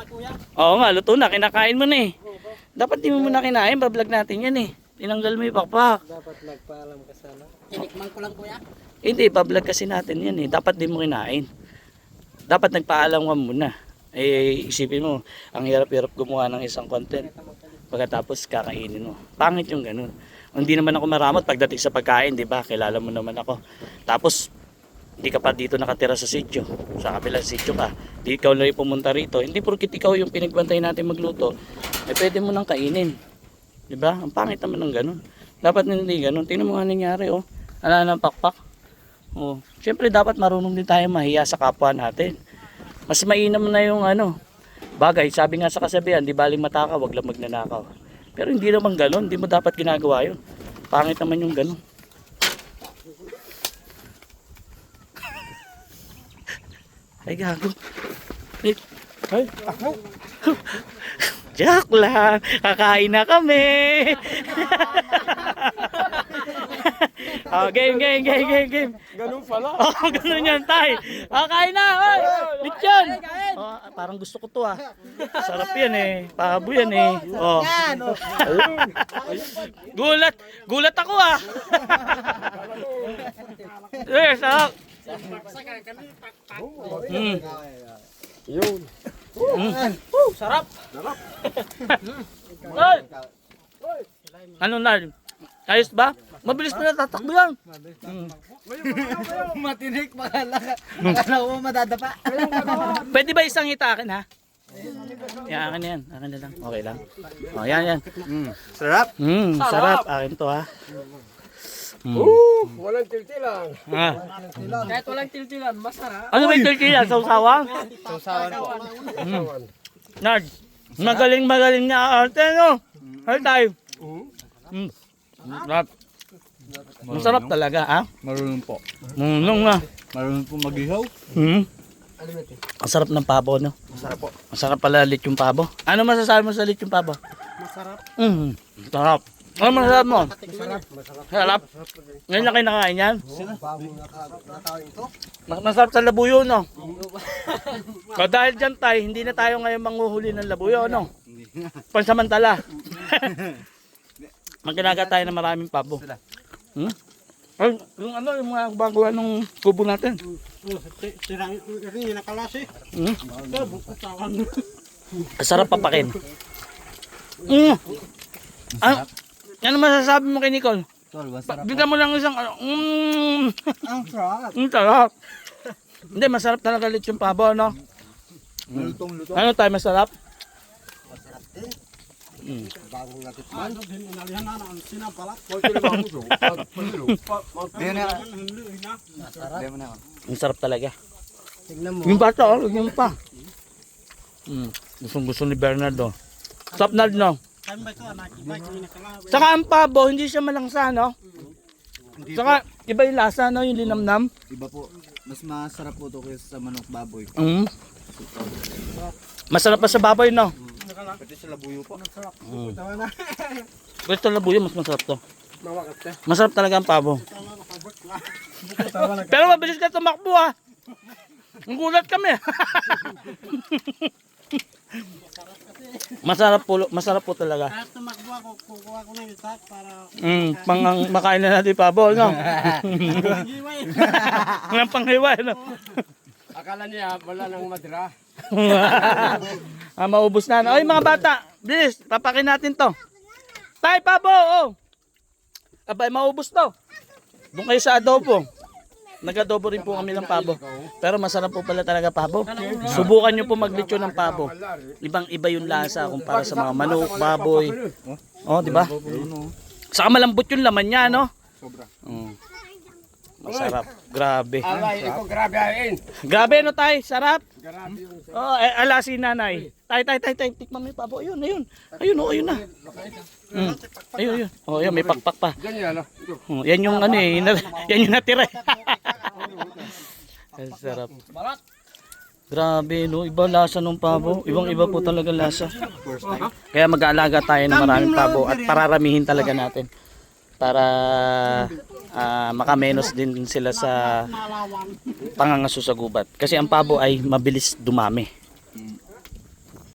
na kuya. Oo nga, luto na. Kinakain mo na eh. Dapat di mo muna kinain. Bablog natin yan eh. Tinanggal mo yung pakpak. Dapat nagpaalam ka sana. Tinikman ko lang kuya. Hindi, bablog kasi natin yan eh. Dapat di mo kinain. Dapat nagpaalam ka muna. Eh, isipin mo, ang hirap-hirap gumawa ng isang content. Pagkatapos kakainin mo. Pangit yung ganun. Hindi naman ako maramot pagdating sa pagkain, di ba? Kilala mo naman ako. Tapos, hindi ka pa dito nakatira sa sityo. Sa kabilang sityo ka. Di ikaw lang pumunta rito. Hindi porkit ikaw yung pinagbantay natin magluto. Eh, pwede mo nang kainin. Di ba? Ang pangit naman ng ganun. Dapat hindi ganun. Tingnan mo nga nangyari, oh. Ala ng pakpak. Oh. Siyempre, dapat marunong din tayo mahiya sa kapwa natin. Mas mainam na yung ano. Bagay, sabi nga sa kasabihan, di baling mataka, wag lang magnanakaw. Pero hindi naman ganun. Hindi mo dapat ginagawa yun. Pangit naman yung ganun. Ay, gago. Ay, ay, ako. Joke lang. Kakain na kami. oh, game, game, game, game, game. Ganun pala. Oh, ganun yan, tay. Oh, kain na, oy. Lechon. Oh, parang gusto ko to ah. Sarap yan eh. Pabo yan eh. Oh. Gulat. Gulat ako ah. eh, sarap. Mm. Yun. Mm. Sarap. Sarap. Ano na? Ayos ba? Mabilis pa natatakbo yan. Mm. Matinik makala ka. Akala ko madadapa. Pwede ba isang hita akin ha? Yan, akin na yan. Akin na lang. Okay lang. Oh, yan, yan. Sarap. Mm, sarap. Akin to ha. Mm. Walang tiltilan. Ah. Kahit walang tiltilan, masarap. Ano ba yung tortilla? Sausawan? Sausawan po. Mm. Nard, magaling magaling na arte no? Ano tayo? Mm. Sarap. Masarap talaga ha? Marunong po. Munong na. Marunong po mag-ihaw. Mm. Ang sarap ng pabo no? Masarap po. Masarap pala yung pabo. Ano masasabi mo sa yung pabo? Masarap. Mm. Sarap. Ano masasabi mo? Masarap. Masarap. Sarap. Ngayon na kayo nakain yan? Bagong natawin ito. Mas masarap sa labuyo, no? so, dahil dyan tayo, hindi na tayo ngayon manguhuli ng labuyo, no? Pansamantala. Magkinaga tayo ng maraming pabo. Hmm? Ay, yung ano, yung mga baguhan ng kubo natin. Sirang kasi yung nakalasi. Hmm? Sarap papakin. Mm. Ano, ano masasabi mo kay Nicole? Tol, masarap. Bigyan mo lang isang ano, mm, Ang sarap. ang sarap. Hindi, masarap talaga yung pabo, no? Lutong luto. Ano tayo masarap? Masarap din. Mm. Bagong natikman. Inalihan na. Masarap. Diyan mo na. Ang sarap talaga. Tignan mo. Yung bata, oh, mo pa. Mm. Gustong gusto ni Bernardo. Sarap na, no? Nakalawa. Saka ang pabo, hindi siya malangsa, no? Saka, iba yung lasa, no? Yung linamnam. Iba po. Mas masarap po to kaysa sa manok baboy. Mm. Masarap pa sa baboy, no? Pati sa labuyo po. Mm. Tawa na. Gusto labuyo, mas masarap to. Masarap talaga ang pabo. Pero mabilis ka tumakbo, ha? Ang gulat kami. masarap po, masarap po talaga. Kahit tumakbo ako, kukuha ko ng itak para Mm, pang makain na natin pabo, no? hiway. Walang panghiwa, no? Akala niya wala nang madra. ah, maubos na. Ay, mga bata, bilis, papakin natin to. Tay, pabo, oh. Abay, maubos to. Doon kayo sa adobo. Nag-adobo rin po kami ng pabo. Pero masarap po pala talaga pabo. Subukan nyo po maglitsyo ng pabo. Ibang iba yung lasa kumpara sa mga manok, baboy. Oh, di ba? Saka malambot yung laman niya, no? Sobra. Mm. Masarap. Grabe. Alay, iko grabe ayin. Grabe, no, tay? Sarap. Grabe yung Oh, eh, ala si nanay. Tay, tay, tay, tay, tikman mo pabo. Ayun, ayun. Ayun, oh, ayun na. Mm. Ayun, ayun. Oh, ayun, may pakpak pa. ganyan ano. Oh, yan yung ano eh, yan yung natira. Ang sarap. Grabe, no? Iba lasa ng pabo. Ibang iba po talaga lasa. Kaya mag-aalaga tayo ng maraming pabo at pararamihin talaga natin. Para ah, makamenos din sila sa pangangaso sa gubat. Kasi ang pabo ay mabilis dumami.